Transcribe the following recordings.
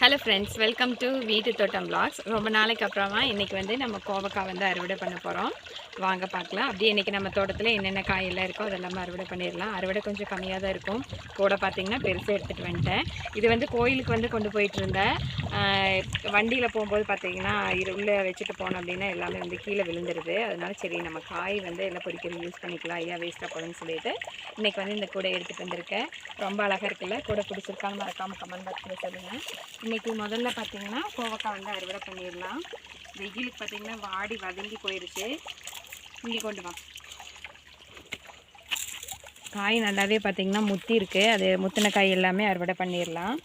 Hello friends welcome to வீட்டு தோட்டம் blocks ரொம்ப நாளைக்கு அப்புறமா இன்றைக்கி வந்து நம்ம கோவக்காய் வந்து அறுவடை பண்ண போகிறோம் வாங்க பார்க்கலாம். அப்படியே இன்றைக்கி நம்ம தோட்டத்தில் என்னென்ன காயெல்லாம் இருக்கோ அதெல்லாமே அறுவடை பண்ணிடலாம். அறுவடை கொஞ்சம் கம்மியாக தான் இருக்கும். கூட பார்த்திங்கன்னா பெருசாக எடுத்துகிட்டு வந்துட்டேன். இது வந்து கோயிலுக்கு வந்து கொண்டு போயிட்டு இருந்தேன். வண்டியில் போகும்போது பார்த்திங்கன்னா இது உள்ளே வச்சுட்டு போனோம் அப்படின்னா எல்லாமே வந்து கீழே விழுந்துருது. அதனால சரி நம்ம காய் வந்து எல்லாம் பொறிக்கிறது யூஸ் பண்ணிக்கலாம். ஐயா வேஸ்ட்டாக போகணும்னு சொல்லிட்டு இன்றைக்கி வந்து இந்த கூடை எடுத்துகிட்டு வந்திருக்கேன். ரொம்ப அழகாக இருக்குல்ல? கூட பிடிச்சிருக்கான்னு மறக்காமல் கமெண்ட் பாக்ஸில் சொல்லுங்கள் இன்றைக்கி முதல்ல பார்த்தீங்கன்னா கோவக்காய் வந்து அறுவடை பண்ணிடலாம். வெயிலுக்கு பார்த்தீங்கன்னா வாடி வதங்கி போயிருச்சு. இங்கே கொண்டு வா. காய் நல்லாவே பார்த்தீங்கன்னா முத்தி இருக்கு. அது முத்தின காய் எல்லாமே அறுவடை பண்ணிடலாம்.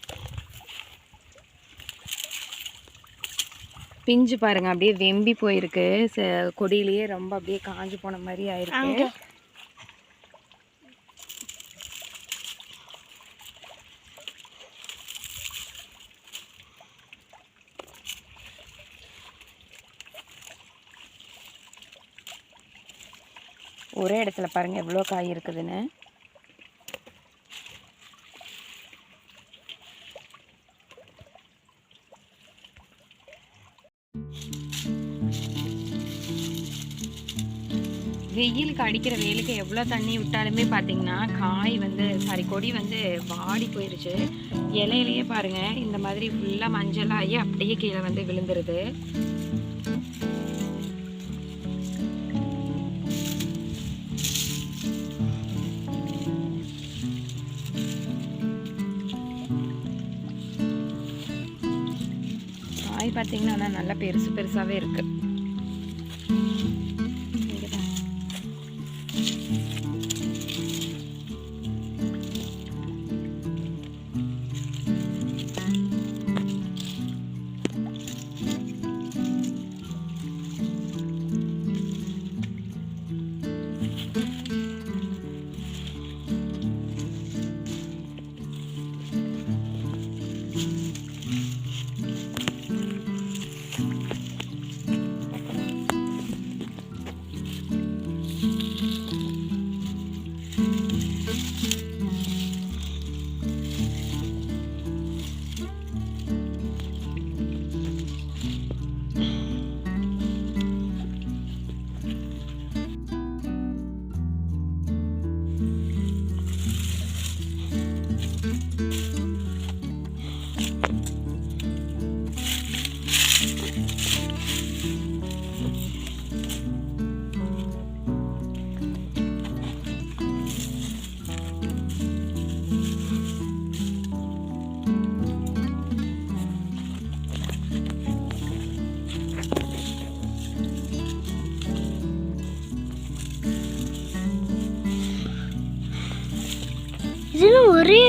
பிஞ்சு பாருங்க அப்படியே வெம்பி போயிருக்கு. கொடியிலேயே ரொம்ப அப்படியே காஞ்சு போன மாதிரி ஆயிருக்கு. ஒரே இடத்துல பாருங்க எவ்வளோ காய் இருக்குதுன்னு. வெயிலுக்கு அடிக்கிற வெயிலுக்கு எவ்வளோ தண்ணி விட்டாலுமே பார்த்தீங்கன்னா காய் வந்து சாரி கொடி வந்து வாடி போயிருச்சு. இலையிலையே பாருங்க இந்த மாதிரி ஃபுல்லாக மஞ்சளாகி அப்படியே கீழே வந்து விழுந்துருது. காய் பார்த்தீங்கன்னா நல்லா பெருசு பெருசாகவே இருக்குது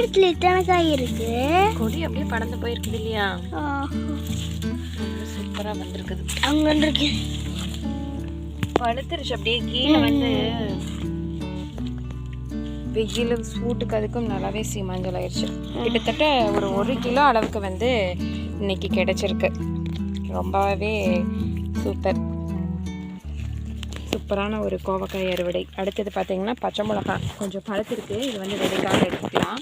ஒரே இடத்துல இத்தனை காய் இருக்கு? கொடி அப்படியே படந்து போயிருக்குது இல்லையா? சூப்பராக வந்திருக்குது. அங்க இருக்கு பழுத்துருச்சு அப்படியே கீழே வந்து வெயில் சூட்டுக்கு அதுக்கும் நல்லாவே சி மஞ்சள் ஆயிடுச்சு கிட்டத்தட்ட ஒரு ஒரு கிலோ அளவுக்கு வந்து இன்னைக்கு கிடைச்சிருக்கு. ரொம்பவே சூப்பர். சூப்பரான ஒரு கோவக்காய் அறுவடை. அடுத்தது பார்த்தீங்கன்னா பச்சை மிளகாய். கொஞ்சம் பழுத்திருக்கு. இது வந்து விதைக்காக எடுத்துக்கலாம்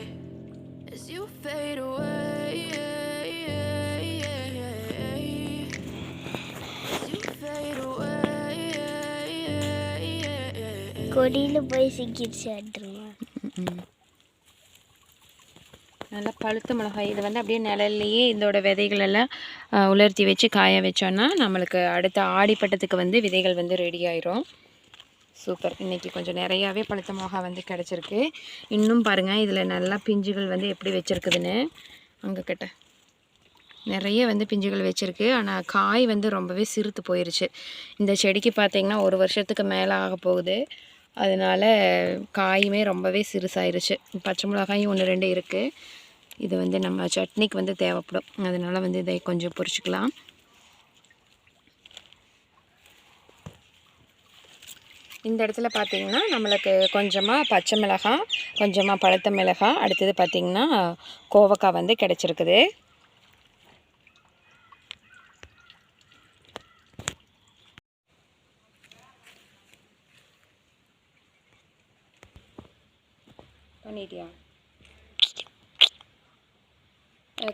கொடியில் போய் சிக்கிடுச்சு அடுமா நல்லா பழுத்த மிளகாய். இது வந்து அப்படியே நிழல்லையே இதோட விதைகள் எல்லாம் உலர்த்தி வச்சு காய வச்சோன்னா நம்மளுக்கு அடுத்த ஆடிப்பட்டத்துக்கு வந்து விதைகள் வந்து ரெடி ஆயிரும். சூப்பர். இன்னைக்கு கொஞ்சம் நிறையாவே பழுத்த மிளகாய் வந்து கிடச்சிருக்கு. இன்னும் பாருங்கள் இதில் நல்லா பிஞ்சுகள் வந்து எப்படி வச்சுருக்குதுன்னு. அங்கே கிட்ட நிறைய வந்து பிஞ்சுகள் வச்சுருக்கு. ஆனால் காய் வந்து ரொம்பவே சிறுத்து போயிருச்சு. இந்த செடிக்கு பார்த்திங்கன்னா ஒரு வருஷத்துக்கு மேலே ஆக போகுது. அதனால காயுமே ரொம்பவே சிறுசாயிருச்சு. பச்சை மிளகாயும் ஒன்று ரெண்டு இருக்குது இது வந்து நம்ம சட்னிக்கு வந்து தேவைப்படும். அதனால் வந்து இதை கொஞ்சம் பொரிச்சிக்கலாம். இந்த இடத்துல பார்த்தீங்கன்னா நம்மளுக்கு கொஞ்சமாக பச்சை மிளகாய் கொஞ்சமாக பழுத்த மிளகாய் அடுத்தது பார்த்திங்கன்னா கோவக்காய் வந்து கிடச்சிருக்குது.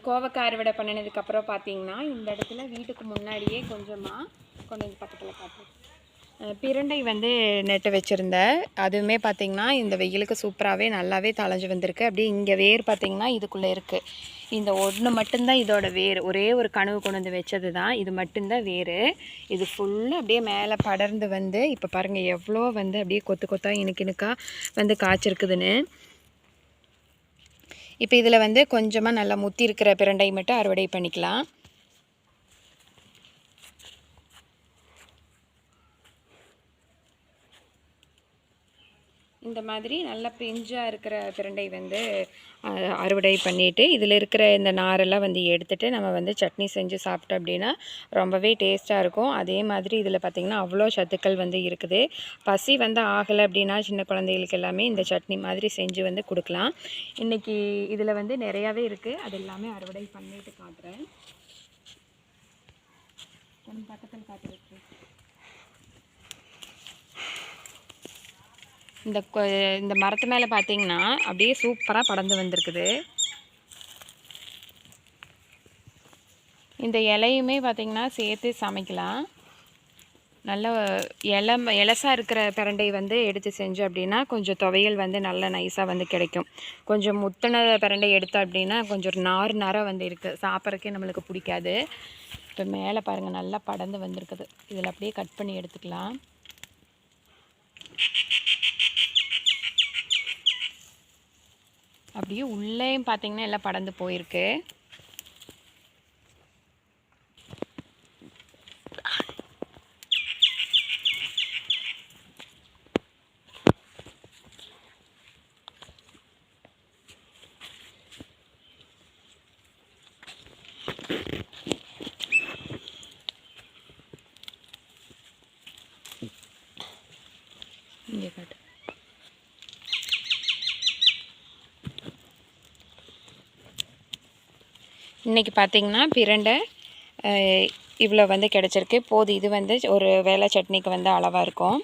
கோவக்காய் அறுவடை பண்ணினதுக்கப்புறம் பார்த்தீங்கன்னா இந்த இடத்துல வீட்டுக்கு முன்னாடியே கொஞ்சமாக கொண்டு வந்து பக்கத்தில் காட்டு பிரண்டை வந்து நெட்டு வச்சுருந்தேன். அதுவுமே பார்த்திங்கன்னா இந்த வெயிலுக்கு சூப்பராகவே நல்லாவே தளைஞ்சு வந்திருக்கு. அப்படியே இங்கே வேர் பார்த்திங்கன்னா இதுக்குள்ளே இருக்குது இந்த ஒன்று மட்டும்தான் இதோட வேர். ஒரே ஒரு கனவு கொண்டு வந்து வச்சது தான். இது மட்டும்தான் வேர். இது ஃபுல்லாக அப்படியே மேலே படர்ந்து வந்து இப்போ பாருங்கள் எவ்வளோ வந்து அப்படியே கொத்து கொத்தாக இனுக்கு இனுக்காக வந்து காய்ச்சிருக்குதுன்னு. இப்போ இதில் வந்து கொஞ்சமாக நல்லா முத்தி இருக்கிற பிரண்டை மட்டும் அறுவடை பண்ணிக்கலாம். இந்த மாதிரி நல்லா பிஞ்சாக இருக்கிற பிரண்டை வந்து அறுவடை பண்ணிவிட்டு இதில் இருக்கிற இந்த நாரெல்லாம் வந்து எடுத்துகிட்டு நம்ம வந்து சட்னி செஞ்சு சாப்பிட்டோம் அப்படின்னா ரொம்பவே டேஸ்ட்டாக இருக்கும். அதே மாதிரி இதில் பார்த்திங்கன்னா அவ்வளோ சத்துக்கள் வந்து இருக்குது. பசி வந்து ஆகலை அப்படின்னா சின்ன குழந்தைகளுக்கு எல்லாமே இந்த சட்னி மாதிரி செஞ்சு வந்து கொடுக்கலாம். இன்றைக்கி இதில் வந்து நிறையாவே இருக்குது அது எல்லாமே அறுவடை பண்ணிட்டு காட்டுறேன். பக்கத்தில் காட்டுறேன் இந்த கொ- இந்த மரத்து மேலே பார்த்தீங்கன்னா அப்படியே சூப்பராக படந்து வந்திருக்குது. இந்த இலையுமே பார்த்தீங்கன்னா சேர்த்து சமைக்கலாம். நல்ல இலை இலசாக இருக்கிற பிரண்டை வந்து எடுத்து செஞ்சோம் அப்படின்னா கொஞ்சம் துவையல் வந்து நல்ல நைஸாக வந்து கிடைக்கும். கொஞ்சம் முத்தின பிரண்டை எடுத்தோம் அப்படின்னா கொஞ்சம் நார் நாராக வந்து இருக்குது சாப்பிட்றக்கே நம்மளுக்கு பிடிக்காது. இப்போ மேலே பாருங்கள் நல்லா படந்து வந்திருக்குது. இதில் அப்படியே கட் பண்ணி எடுத்துக்கலாம். அப்படியே உள்ளேயும் பார்த்தீங்கன்னா எல்லாம் படந்து போயிருக்கு. இங்கே காட்டு. இன்றைக்கி பார்த்தீங்கன்னா பிரண்டை இவ்வளோ வந்து கிடச்சிருக்கு. போது இது வந்து ஒரு வேலை சட்னிக்கு வந்து அளவாக இருக்கும்.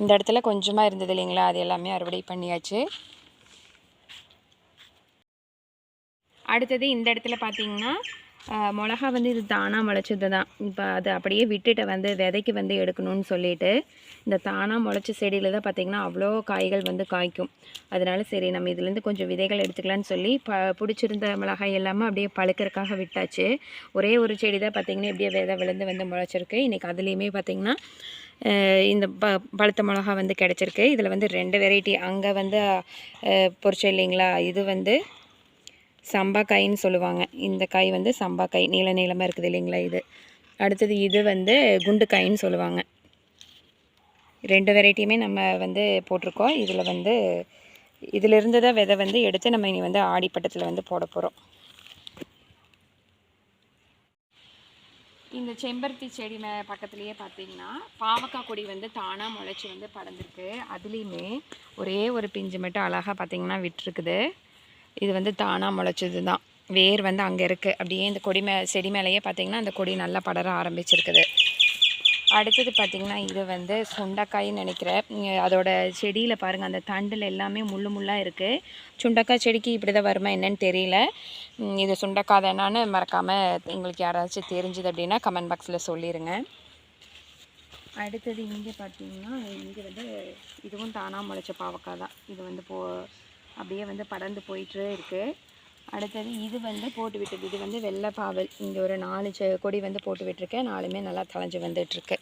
இந்த இடத்துல கொஞ்சமாக இருந்தது இல்லைங்களா? அது எல்லாமே அறுவடை பண்ணியாச்சு. அடுத்தது இந்த இடத்துல பார்த்தீங்கன்னா மிளகா வந்து இது தானாக முளைச்சது தான் இப்போ அதை அப்படியே விட்டுட்டு வந்து விதைக்கு வந்து எடுக்கணும்னு சொல்லிட்டு இந்த தானாக முளைச்ச செடியில் தான் பார்த்திங்கன்னா அவ்வளோ காய்கள் வந்து காய்க்கும். அதனால சரி நம்ம இதுலேருந்து கொஞ்சம் விதைகள் எடுத்துக்கலான்னு சொல்லி ப பிடிச்சிருந்த மிளகாய் எல்லாமே அப்படியே பழுக்கறக்காக விட்டாச்சு. ஒரே ஒரு செடி தான் பார்த்திங்கன்னா இப்படியே விதை விழுந்து வந்து முளைச்சிருக்கு. இன்றைக்கி அதுலேயுமே பார்த்திங்கன்னா இந்த ப பழுத்த மிளகா வந்து கிடச்சிருக்கு. இதில் வந்து ரெண்டு வெரைட்டி அங்கே வந்து அஹ், இல்லைங்களா? இது வந்து சம்பா காயின்னு சொல்லுவாங்க. இந்த காய் வந்து சம்பா காய் நீள நீளமாக இருக்குது இல்லைங்களா இது. அடுத்தது இது வந்து குண்டு காயின்னு சொல்லுவாங்க. ரெண்டு வெரைட்டியுமே நம்ம வந்து போட்டிருக்கோம். இதில் வந்து இதிலிருந்து தான் விதை வந்து எடுத்து நம்ம இனி வந்து ஆடிப்பட்டத்தில் வந்து போட போகிறோம் இந்த செம்பருத்தி செடி மே பக்கத்துலேயே பார்த்தீங்கன்னா பாவக்காய் கொடி வந்து தானாக முளைச்சி வந்து படர்ந்துருக்கு. அதுலேயுமே ஒரே ஒரு பிஞ்சு மட்டும் அழகாக பார்த்தீங்கன்னா விட்டுருக்குது. இது வந்து தானாக முளைச்சது தான் வேர் வந்து அங்கே இருக்குது அப்படியே இந்த கொடி மே செடி மேலேயே பார்த்திங்கன்னா அந்த கொடி நல்லா படர ஆரம்பிச்சிருக்குது. அடுத்தது பார்த்திங்கன்னா இது வந்து சுண்டக்காயின்னு நினைக்கிறேன். அதோட செடியில் பாருங்கள் அந்த தண்டில் எல்லாமே முள்ளு முள்ளாக இருக்குது சுண்டக்காய் செடிக்கு இப்படி தான் வருமா என்னன்னு தெரியல. இது சுண்டக்காய் தானான்னு மறக்காமல் எங்களுக்கு யாராச்சும் தெரிஞ்சுது அப்படின்னா கமெண்ட் பாக்ஸில் சொல்லிடுங்க அடுத்தது இங்கே பார்த்தீங்கன்னா இங்கே வந்து இதுவும் தானாக முளைச்ச பாவக்காய் தான். இது வந்து போ அப்படியே வந்து படர்ந்து போயிட்டு இருக்குது அடுத்தது இது வந்து போட்டு விட்டது. இது வந்து வெள்ளை பாவல். இங்கே ஒரு நாலு செ கொடி வந்து போட்டு விட்டுருக்கேன். நாலுமே நல்லா தளைஞ்சு வந்துட்டுருக்கு.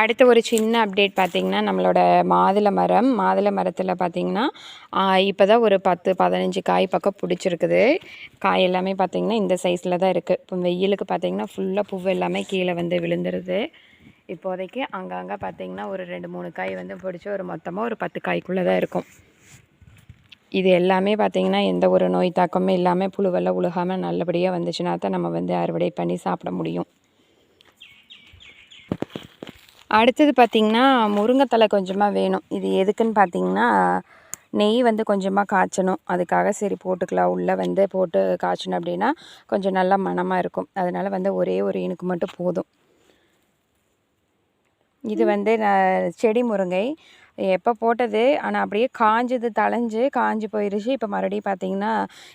அடுத்த ஒரு சின்ன அப்டேட் பார்த்திங்கன்னா நம்மளோட மாதுளை மரம். மாதுளை மரத்தில் பார்த்திங்கன்னா இப்போ தான் ஒரு பத்து பதினஞ்சு காய் பக்கம் பிடிச்சிருக்குது. காய் எல்லாமே பார்த்திங்கன்னா இந்த சைஸில் தான் இருக்குது இப்போ வெயிலுக்கு பார்த்திங்கன்னா ஃபுல்லாக பூவு எல்லாமே கீழே வந்து விழுந்துருது. இப்போதைக்கு அங்கங்கே பார்த்திங்கன்னா ஒரு ரெண்டு மூணு காய் வந்து பிடிச்சி ஒரு மொத்தமாக ஒரு பத்து காய்க்குள்ளே தான் இருக்கும். இது எல்லாமே பார்த்திங்கன்னா எந்த ஒரு நோய் தாக்கமும் இல்லாமல் புழுவெல்லாம் உழுகாமல் நல்லபடியாக வந்துச்சுன்னா தான் நம்ம வந்து அறுவடை பண்ணி சாப்பிட முடியும். அடுத்தது பார்த்திங்கன்னா முருங்கைத்தலை கொஞ்சமாக வேணும். இது எதுக்குன்னு பார்த்திங்கன்னா நெய் வந்து கொஞ்சமாக காய்ச்சணும். அதுக்காக சரி போட்டுக்கலாம். உள்ளே வந்து போட்டு காய்ச்சணும் அப்படின்னா கொஞ்சம் நல்லா மணமாக இருக்கும். அதனால் வந்து ஒரே ஒரு இனுக்கு மட்டும் போதும். இது வந்து நான் செடி முருங்கை. எப்போ போட்டது? ஆனால் அப்படியே காஞ்சது தளைஞ்சு காஞ்சு போயிருச்சு. இப்போ மறுபடியும் பார்த்தீங்கன்னா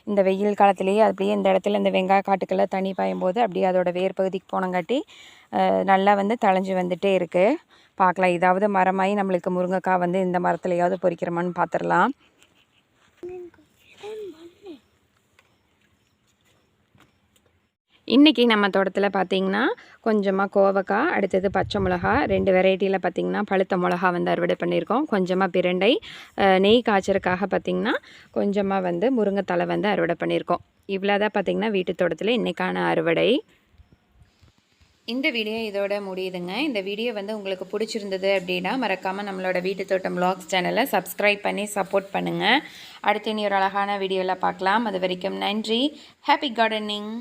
இந்த வெயில் காலத்துலேயே அப்படியே இந்த இடத்துல இந்த வெங்காய காட்டுக்கெல்லாம் தண்ணி பாயும் போது அப்படியே அதோட வேர் பகுதிக்கு போனங்காட்டி நல்லா வந்து தளைஞ்சு வந்துட்டே இருக்குது பார்க்கலாம். ஏதாவது மரமாகி நம்மளுக்கு முருங்கைக்காய் வந்து இந்த மரத்துலையாவது பொறிக்கிறோமான்னு பார்த்துடலாம். இன்றைக்கி நம்ம தோட்டத்தில் பார்த்தீங்கன்னா கொஞ்சமாக கோவக்காய் அடுத்தது பச்சை மிளகா ரெண்டு வெரைட்டியில் பார்த்திங்கன்னா பழுத்த மிளகா வந்து அறுவடை பண்ணியிருக்கோம். கொஞ்சமாக பிரண்டை நெய் காய்ச்சறதுக்காக பார்த்திங்கன்னா கொஞ்சமாக வந்து முருங்கைத்தலை வந்து அறுவடை பண்ணியிருக்கோம். இவ்வளோ தான் பார்த்தீங்கன்னா வீட்டு தோட்டத்தில் இன்றைக்கான அறுவடை. இந்த வீடியோ இதோட முடியுதுங்க. இந்த வீடியோ வந்து உங்களுக்கு பிடிச்சிருந்தது அப்படின்னா மறக்காமல் நம்மளோட வீட்டு தோட்டம் vlogs சேனலை சப்ஸ்கிரைப் பண்ணி சப்போர்ட் பண்ணுங்கள் அடுத்து இனி ஒரு அழகான வீடியோவில் பார்க்கலாம். அது வரைக்கும் நன்றி. Happy gardening